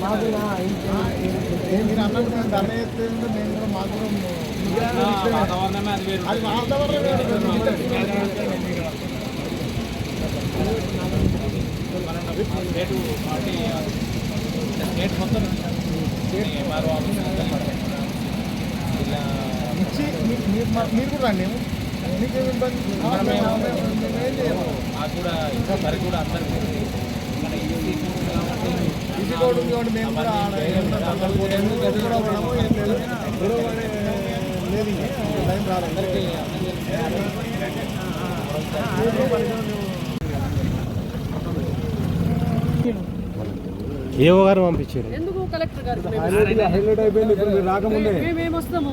మీరు అన్నట్టు మేము ధర్నా చేస్తే మేము కూడా మాకు కూడా అది వాతావరణం స్టేట్ పార్టీ స్టేట్ మొత్తం ఇలా ఇచ్చి మీరు మీరు కూడా అండి మీకు ఇబ్బంది మాకు కూడా ఇంకా కూడా అందరికీ మన ఈసీ కాబట్టి ఇది కూడా ఉంది కాబట్టి మేము కూడా ఆడ ఎందుకు గది కూడా ఉన్నాము, ఏం లేదు. గొడవ అనేది లేదు ఇంకా. టైం రాలేదు. అందరికీ ఏవో గారు పంపించారు ఎందుకు కలెక్టర్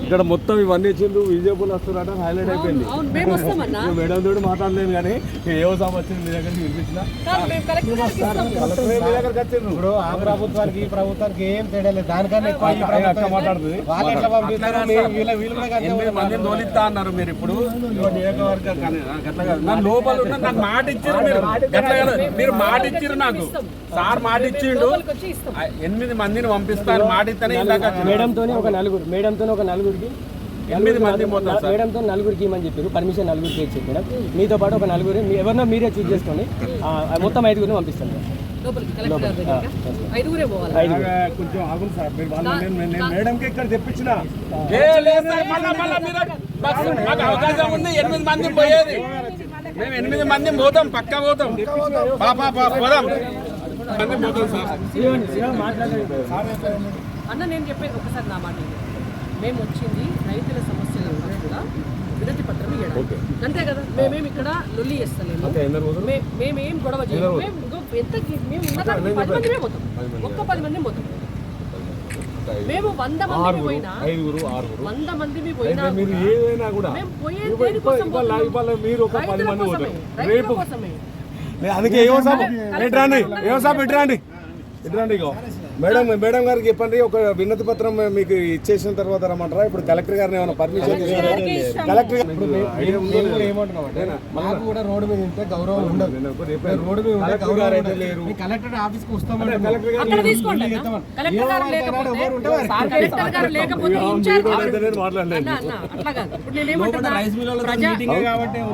ఇక్కడ మొత్తం ఇవన్నీ ఇచ్చిండు విజయపూర్ వస్తున్నారట హైలైట్ అయిపోయింది. అవును మేము వస్తామన్నా. నేను మేడం తోటి మాట్లాడలేను కానీ ఏవో వచ్చింది మీ వినిపించిన? వచ్చిండ్రు. ఇప్పుడు ఆ ప్రభుత్వానికి ఈ ప్రభుత్వానికి ఏం తేడా లేదు. దానికన్నా ఎక్కువ మాట్లాడుతుంది. వాళ్ళు ఎట్లా పంపిస్తారు? తోలిస్తా అన్నారు మీరు ఇప్పుడు. నియోజకవర్గ లోపల ఉన్న నాకు మాట ఇచ్చారు మీరు. మీరు మాట ఇచ్చారు నాకు. సార్ మాట ఇచ్చిండు. ఎనిమిది మందిని పంపిస్తాను. మాట ఇస్తేనే. మేడంతోనే ఒక నలుగురు. మేడంతో ఒక నలుగురికి. ఎనిమిది మంది మేడంతో నలుగురికి ఇవ్వమని చెప్పారు. పర్మిషన్ నలుగురికి ఇచ్చారు మేడం. మీతో పాటు ఒక నలుగురు. మీ- ఎవరినో మీరే చూస్ చేసుకోండి. ఆ, మొత్తం ఐదుగురిని పంపిస్తాను మేడం. లోపలికి కలెక్టర్ గారి దగ్గరికి ఐదుగురే పోవాలి. అలాగే కొంచెం ఆగుంది సార్. మీరు వాళ్ళు నేను నేను మేడంకి ఇక్కడ తెప్పించిన. మాకు అవకాశం ఉంది. ఎనిమిది మంది పోయేది. మేము ఎనిమిది మంది పోతాం పక్క పోతాం. పాపా పోదాం. అన్న నేను చెప్పేది ఒకసారి నా మాట. మేము వచ్చింది రైతుల సమస్యల కూడా వినతి పత్రం ఇవ్వడానికి. అంతే కదా? మేమేం ఇక్కడ లొల్లి చేస్తలేము. మేమేం గొడవ చేయము. మేము ఎంత మేము ఉన్నదానికి పది మందిమే పోతాం. ఒక్క పది మంది పోతాం. మేము వంద మంది పోయినా వంద మంది పోయినా మీరు ఏదైనా కూడా మేము పోయేది దేనికోసం మీరు ఒక పది మంది రేపు కోసమే. అందుకే ఏవో సాబ్ ఎట్రండి ఏవో సాబ్ ఎట్రండి ఎట్రండి ఇగో మేడం మేడం గారికి చెప్పండి ఒక విన్నతి పత్రం మీకు ఇచ్చేసిన తర్వాత రమ్మంటారా? ఇప్పుడు కలెక్టర్ గారిని ఏమైనా పర్మిషన్ కలెక్టర్ మాకు కూడా రోడ్డు మీద ఉంటే గౌరవం ఉండదు. రోడ్డు మీద ఉంటే గౌరవం. మీ కలెక్టర్ ఆఫీస్కి వస్తామంటే కలెక్టర్ గారు లేకపోతే కలెక్టర్ గారు లేకపోతే ఇన్ఛార్జ్ గారు మాట్లాడలేదు అన్న, అన్న, అట్లా కాదు. ఇప్పుడు నేనేమంటున్నా ప్రజా కాబట్టి ఒ-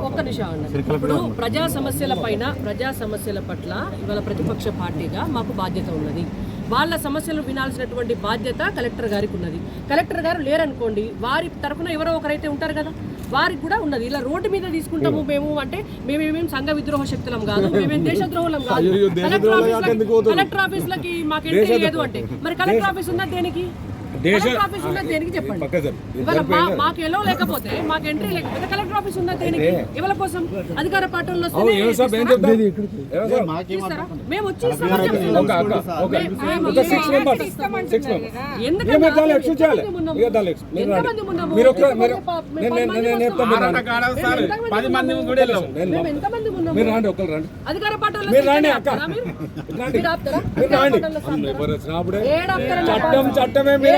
ఒక్క నిమిషం అన్న. ఇప్పుడు ప్రజా సమస్యల పైన ప్రజా సమస్యల పట్ల ఇవాళ ప్రతిపక్ష పార్టీగా మాకు బాధ్యత ఉన్నది. వాళ్ళ సమస్యలు వినాల్సినటువంటి బాధ్యత కలెక్టర్ గారికి ఉన్నది. కలెక్టర్ గారు లేరనుకోండి వారి తరఫున ఎవరో ఒకరైతే ఉంటారు కదా వారికి కూడా ఉన్నది. ఇలా రోడ్డు మీద తీసుకుంటాము మేము అంటే మేమేమేం సంఘ విద్రోహ శక్తులం కాదు మేమేం దేశద్రోహులం కాదు. కలెక్టర్ పోతారు? కలెక్టర్ ఆఫీస్లకి మాకు ఎంట్రీ లేదు అంటే. మరి కలెక్టర్ ఆఫీస్ ఉన్నది దేనికి? కలెక్టర్ ఆఫీస్ ఉన్నది దేనికి చెప్పండి? పక్క సార్. ఇవాళ మా- మాకు ఎలా లేకపోతే మాకు ఎంట్రీ లేకపోతే కలెక్టర్ ఆఫీస్ దేనికి? కోసం అధికార? మేము వచ్చి అధికార చట్టం చట్టమే మీరు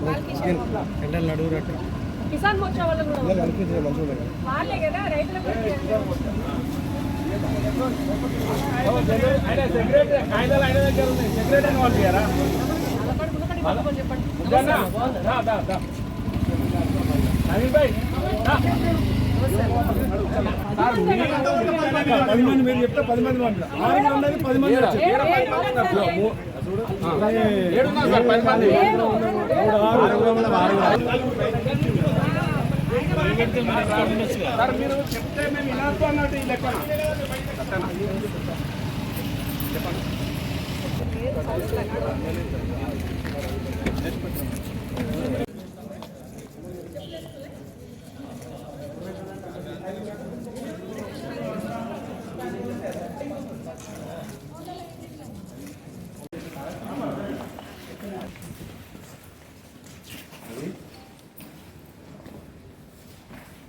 మీరు మీరు ఎండలు నడువురట్టు కిసాన్ మోర్చా వాళ్ళు కూడా ఆయన సెక్రటరీ కాగితాలు ఆయన దగ్గర ఉన్నాయి సెక్రటరీని పంపించారా జన్నా, దా, నవీన్ భాయ్, పది మంది మీరు చెప్తే పది మంది పంపిస్తారు ఆరు మంది పది మంది సార్? మీరు చెప్తే మేము వినొద్దు అన్నట్టు ఈ లెక్కన.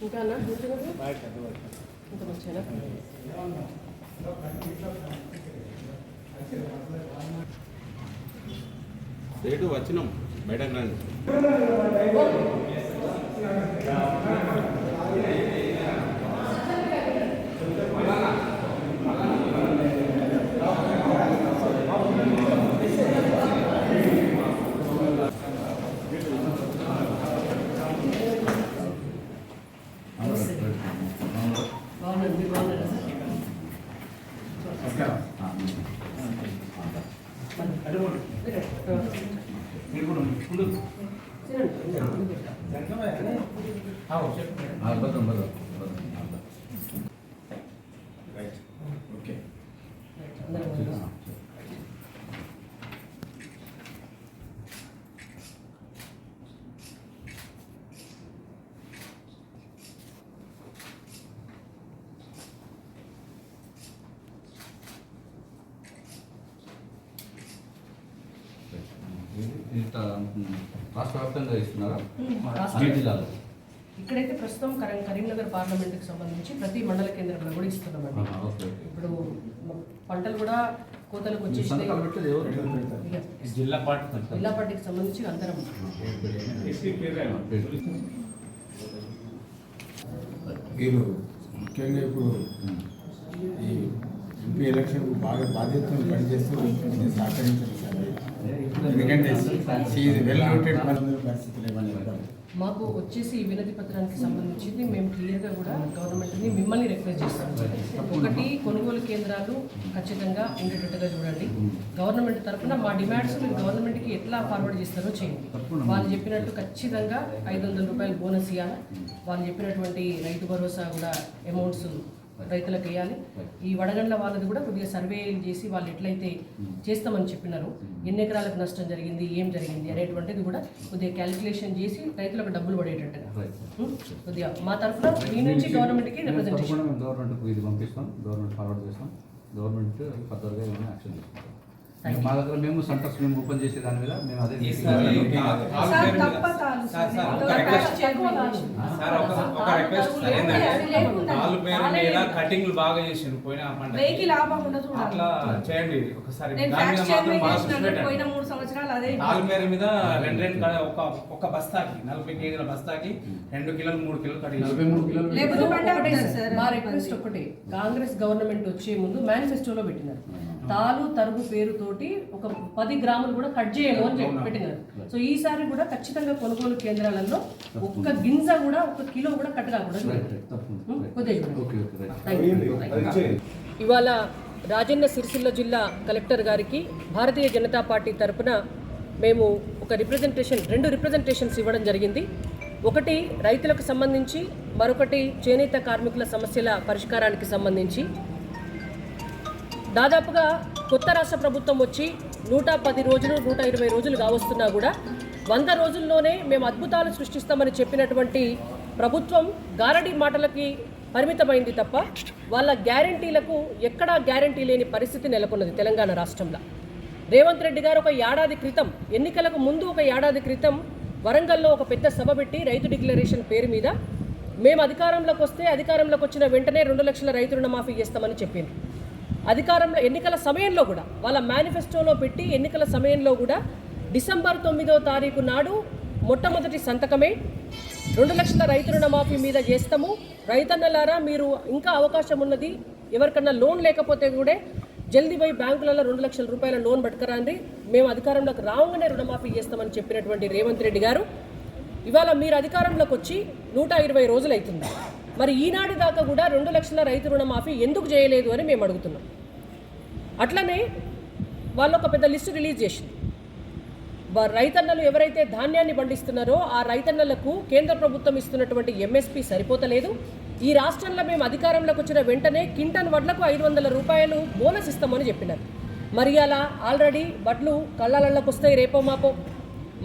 ఇంకా రేటు వచ్చినాం. మేడం రండి 일본은 일본은 플루 양념에 아 없어요 아 맞아 맞아 맞아 ఇంత రాష్ట్ర వ్యాప్తంగా ఇస్తున్నారా? జిల్లాలో ఇక్కడైతే ప్రస్తుతం కరీం కరీంనగర్ పార్లమెంట్కి సంబంధించి ప్రతి మండల కేంద్రంలో కూడా ఇస్తున్నామండి. ఆహా, ఓకే ఓకే. ఇప్పుడు పంటలు కూడా కోతలకు వచ్చేసి జిల్లా పార్టీ జిల్లా పార్టీకి సంబంధించి అందరం. మీరు ముఖ్యంగా ఇప్పుడు ఎంపీ ఎలక్షన్కు బాగా బాధ్యతను పనిచేస్తూ ఇది సార్. ఎందుకంటే ఇది వెల్ నోటెడ్ పరిస్థితులు ఏమని మాకు వచ్చేసి ఈ వినతి పత్రానికి సంబంధించింది. మేము క్లియర్గా కూడా గవర్నమెంట్ని మిమ్మల్ని రిక్వెస్ట్ చేస్తాం. ఒకటి కొనుగోలు కేంద్రాలు ఖచ్చితంగా ఉండేటట్టుగా చూడండి. గవర్నమెంట్ తరఫున మా డిమాండ్స్ మీరు గవర్నమెంట్కి ఎట్లా ఫార్వర్డ్ చేస్తారో చేయండి. వాళ్ళు చెప్పినట్టు ఖచ్చితంగా ఐదు వందల రూపాయలు బోనస్ ఇవ్వాలి వాళ్ళు చెప్పినటువంటి రైతు భరోసా కూడా అమౌంట్స్ రైతులకు వేయాలి ఈ వడగండ్ల వాళ్ళది కూడా కొద్దిగా సర్వే చేసి వాళ్ళు ఎట్లయితే చేస్తామని చెప్పినారో ఎన్ని ఎకరాలకు నష్టం జరిగింది ఏం జరిగింది అనేటువంటిది కూడా కొద్దిగా క్యాలిక్యులేషన్ చేసి రైతులకు డబ్బులు పడేటట్టుగా. ఉం? కొద్దిగా మా తరఫున మీ నుంచి గవర్నమెంట్కి రిప్రజెంటేషన్ గవర్నమెంట్కి ఇది పంపిస్తాం గవర్నమెంట్ ఫార్వర్డ్ చేస్తాం. గవర్నమెంట్ ఫర్దర్గా ఏమైనా యాక్షన్ తీసుకుంటాం. మా దగ్గర మేము సెంటర్స్ మేము ఓపెన్ చేసే దాని మీద మేము అదే ఒక. రిక్వెస్ట్ ఏంటంటే నాలుగు పేరు మీద కటింగ్లు బాగా చేసిండు పోయిన పంట. అట్లా చేయండి. ఒకసారి దాని మీద మాత్రం బాగా. దృష్టి పెట్టండి. నాలుగు పేరు మీద రెండు ఒక ఒక బస్తాకి నలభై కేజీల బస్తాకి రెండు కిలోలు మూడు కిలోలు కడిగి నలభై మూడు కిలోలు. మా రిక్వెస్ట్ ఒకటే. కాంగ్రెస్ గవర్నమెంట్ వచ్చే ముందు మేనిఫెస్టోలో పెట్టినారు. తాలు తరుగు పేరుతోటి ఒక పది గ్రాములు కూడా కట్ చేయము అని చెప్పి పెట్టినారు. సో ఈసారి కూడా ఖచ్చితంగా కొనుగోలు కేంద్రాలలో ఒక్క గింజ కూడా ఒక కిలో కూడా కట్ కాకూడదు. ఇవాళ రాజన్న సిరిసిల్ల జిల్లా కలెక్టర్ గారికి భారతీయ జనతా పార్టీ తరపున మేము ఒక రిప్రజెంటేషన్ రెండు రిప్రజెంటేషన్స్ ఇవ్వడం జరిగింది. ఒకటి రైతులకు సంబంధించి మరొకటి చేనేత కార్మికుల సమస్యల పరిష్కారానికి సంబంధించి. దాదాపుగా కొత్త రాష్ట్ర ప్రభుత్వం వచ్చి నూట పది రోజులు నూట ఇరవై రోజులు కావస్తున్నా కూడా వంద రోజుల్లోనే మేము అద్భుతాలు సృష్టిస్తామని చెప్పినటువంటి ప్రభుత్వం గారడి మాటలకి పరిమితమైంది తప్ప వాళ్ళ గ్యారంటీలకు ఎక్కడా గ్యారంటీ లేని పరిస్థితి నెలకొన్నది తెలంగాణ రాష్ట్రంలో. రేవంత్ రెడ్డి గారు ఒక ఏడాది క్రితం ఎన్నికలకు ముందు ఒక ఏడాది క్రితం వరంగల్లో ఒక పెద్ద సభ పెట్టి రైతు డిక్లరేషన్ పేరు మీద మేము అధికారంలోకి వస్తే అధికారంలోకి వచ్చిన వెంటనే రెండు లక్షల రైతు రుణమాఫీ చేస్తామని చెప్పింది అధికారంలో ఎన్నికల సమయంలో కూడా వాళ్ళ మేనిఫెస్టోలో పెట్టి ఎన్నికల సమయంలో కూడా డిసెంబర్ తొమ్మిదో తారీఖు నాడు మొట్టమొదటి సంతకమే. రెండు లక్షల రైతు రుణమాఫీ మీద చేస్తాము. రైతన్నలారా మీరు ఇంకా అవకాశం ఉన్నది ఎవరికన్నా లోన్ లేకపోతే కూడా జల్దీ పోయి బ్యాంకులలో రెండు లక్షల రూపాయల లోన్ పట్టుకురండి. మేము అధికారంలోకి రాగానే రుణమాఫీ చేస్తామని చెప్పినటువంటి రేవంత్ రెడ్డి గారు. ఇవాళ మీరు అధికారంలోకి వచ్చి నూట ఇరవై రోజులు అవుతుంది మరి ఈనాటి దాకా కూడా రెండు లక్షల రైతు రుణమాఫీ ఎందుకు చేయలేదు అని మేము అడుగుతున్నాం. అట్లనే వాళ్ళు ఒక పెద్ద లిస్టు రిలీజ్ చేసింది. రైతన్నలు ఎవరైతే ధాన్యాన్ని పండిస్తున్నారో ఆ రైతన్నలకు కేంద్ర ప్రభుత్వం ఇస్తున్నటువంటి ఎంఎస్పి సరిపోతలేదు. ఈ రాష్ట్రంలో మేము అధికారంలోకి వచ్చిన వెంటనే కింటన్ వడ్లకు ఐదు వందల రూపాయలు బోనస్ ఇస్తామని చెప్పినారు. మరి అలా ఆల్రెడీ వడ్లు కళ్ళలలోకి వస్తాయి రేపో మాపో.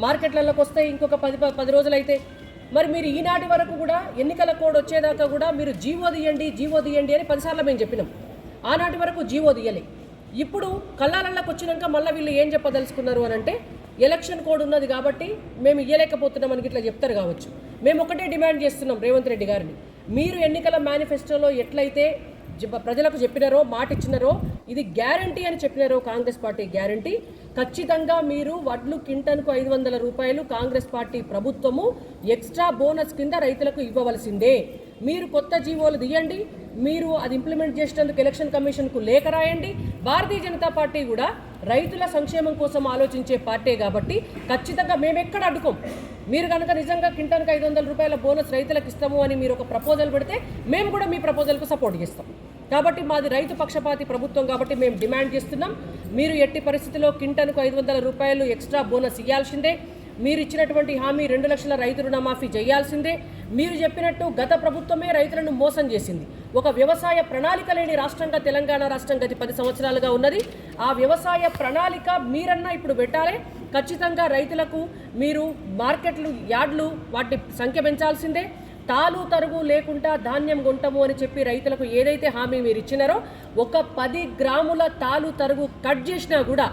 మార్కెట్లలోకి వస్తాయి ఇంకొక పది పది పది రోజులైతే. మరి మీరు ఈనాటి వరకు కూడా ఎన్నికల కోడ్ వచ్చేదాకా కూడా మీరు జీవో తీయండి జీవో తీయండి అని పదిసార్లు మేము చెప్పినాం. ఆనాటి వరకు జీవో తీయలే. ఇప్పుడు కళ్ళాలలోకి వచ్చినాక మళ్ళీ వీళ్ళు ఏం చెప్పదలుచుకున్నారు అని అంటే ఎలక్షన్ కోడ్ ఉన్నది కాబట్టి మేము ఇయ్యలేకపోతున్నామని ఇట్లా చెప్తారు కావచ్చు. మేము ఒకటే డిమాండ్ చేస్తున్నాం రేవంత్ రెడ్డి గారిని. మీరు ఎన్నికల మేనిఫెస్టోలో ఎట్లయితే జ- ప్రజలకు చెప్పినారో మాట ఇచ్చినారో ఇది గ్యారంటీ అని చెప్పినారో కాంగ్రెస్ పార్టీ గ్యారంటీ. ఖచ్చితంగా మీరు వడ్లు కింటన్కు ఐదు వందల రూపాయలు కాంగ్రెస్ పార్టీ ప్రభుత్వము ఎక్స్ట్రా బోనస్ కింద రైతులకు ఇవ్వవలసిందే. మీరు కొత్త జీవోలు తీయండి మీరు అది ఇంప్లిమెంట్ చేసేందుకు ఎలక్షన్ కమిషన్కు లేఖ రాయండి. భారతీయ జనతా పార్టీ కూడా రైతుల సంక్షేమం కోసం ఆలోచించే పార్టీ కాబట్టి ఖచ్చితంగా మేము ఎక్కడ అడ్డుకోం. మీరు కనుక నిజంగా కింటానికి ఐదు వందల రూపాయల బోనస్ రైతులకు ఇస్తాము అని మీరు ఒక ప్రపోజల్ పెడితే మేము కూడా మీ ప్రపోజల్కు సపోర్ట్ చేస్తాం. కాబట్టి మాది రైతు పక్షపాతి ప్రభుత్వం కాబట్టి మేము డిమాండ్ చేస్తున్నాం. మీరు ఎట్టి పరిస్థితిలో క్వింటన్కు ఐదు వందల రూపాయలు ఎక్స్ట్రా బోనస్ ఇవ్వాల్సిందే మీరు ఇచ్చినటువంటి హామీ రెండు లక్షల రైతు రుణమాఫీ చేయాల్సిందే. మీరు చెప్పినట్టు గత ప్రభుత్వమే రైతులను మోసం చేసింది. ఒక వ్యవసాయ ప్రణాళిక లేని రాష్ట్రంగా తెలంగాణ రాష్ట్రం గత పది సంవత్సరాలుగా ఉన్నది. ఆ వ్యవసాయ ప్రణాళిక మీరన్నా ఇప్పుడు పెట్టాలి. ఖచ్చితంగా రైతులకు మీరు మార్కెట్లు యార్డ్లు వాటి సంఖ్య పెంచాల్సిందే. తాలు తరుగు లేకుండా ధాన్యం కొంటాము అని చెప్పి రైతులకు ఏదైతే హామీ మీరు ఇచ్చినారో ఒక పది గ్రాముల తాలు తరుగు కట్ చేసినా కూడా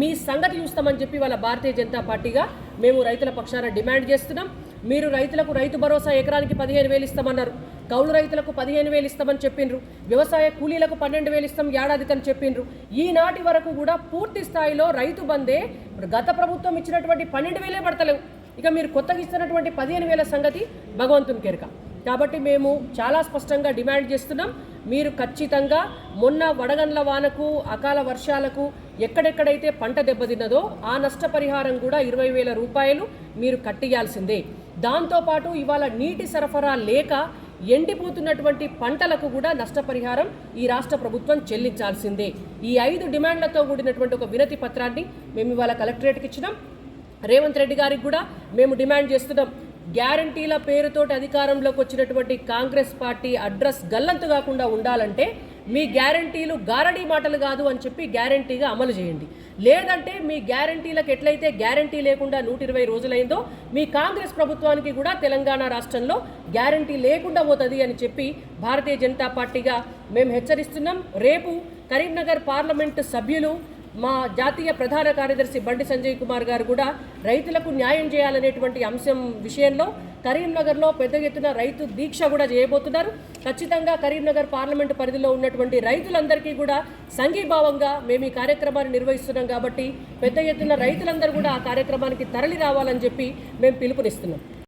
మీ సంగతి చూస్తామని చెప్పి వాళ్ళ భారతీయ జనతా పార్టీగా మేము రైతుల పక్షాన డిమాండ్ చేస్తున్నాం. మీరు రైతులకు రైతు భరోసా ఎకరానికి పదిహేను వేలు ఇస్తామన్నారు. కౌలు రైతులకు పదిహేను వేలు ఇస్తామని చెప్పిండ్రు. వ్యవసాయ కూలీలకు పన్నెండు వేలు ఇస్తాం ఏడాదికని చెప్పిండ్రు. ఈనాటి వరకు కూడా పూర్తి స్థాయిలో రైతు బందే గత ప్రభుత్వం ఇచ్చినటువంటి పన్నెండు వేలే పడతలేవు. ఇక మీరు కొత్తగా ఇస్తున్నటువంటి పదిహేను వేల సంగతి భగవంతుని కెరక. కాబట్టి మేము చాలా స్పష్టంగా డిమాండ్ చేస్తున్నాం. మీరు ఖచ్చితంగా మొన్న వడగండ్ల వానకు అకాల వర్షాలకు ఎక్కడెక్కడైతే పంట దెబ్బతిన్నదో ఆ నష్టపరిహారం కూడా ఇరవై వేల రూపాయలు మీరు కట్టియాల్సిందే. దాంతోపాటు ఇవాళ నీటి సరఫరా లేక ఎండిపోతున్నటువంటి పంటలకు కూడా నష్టపరిహారం ఈ రాష్ట్ర ప్రభుత్వం చెల్లించాల్సిందే. ఈ ఐదు డిమాండ్లతో కూడినటువంటి ఒక వినతి పత్రాన్ని మేము ఇవాళ కలెక్టరేట్కి ఇచ్చినాం. రేవంత్ రెడ్డి గారికి కూడా మేము డిమాండ్ చేస్తున్నాం. గ్యారంటీల పేరుతోటి అధికారంలోకి వచ్చినటువంటి కాంగ్రెస్ పార్టీ అడ్రస్ గల్లంతు కాకుండా ఉండాలంటే మీ గ్యారంటీలు గారడీ మాటలు కాదు అని చెప్పి గ్యారంటీగా అమలు చేయండి. లేదంటే మీ గ్యారంటీలకు ఎట్లయితే గ్యారంటీ లేకుండా నూట ఇరవై రోజులైందో మీ కాంగ్రెస్ ప్రభుత్వానికి కూడా తెలంగాణ రాష్ట్రంలో గ్యారంటీ లేకుండా పోతుంది అని చెప్పి భారతీయ జనతా పార్టీగా మేము హెచ్చరిస్తున్నాం. రేపు కరీంనగర్ పార్లమెంటు సభ్యులు మా జాతీయ ప్రధాన కార్యదర్శి బండి సంజయ్ కుమార్ గారు కూడా రైతులకు న్యాయం చేయాలనేటువంటి అంశం విషయంలో కరీంనగర్లో పెద్ద ఎత్తున రైతు దీక్ష కూడా చేయబోతున్నారు. ఖచ్చితంగా కరీంనగర్ పార్లమెంటు పరిధిలో ఉన్నటువంటి రైతులందరికీ కూడా సంఘీభావంగా మేము ఈ కార్యక్రమాన్ని నిర్వహిస్తున్నాం కాబట్టి పెద్ద ఎత్తున రైతులందరూ కూడా ఆ కార్యక్రమానికి తరలి రావాలని చెప్పి మేము పిలుపునిస్తున్నాం.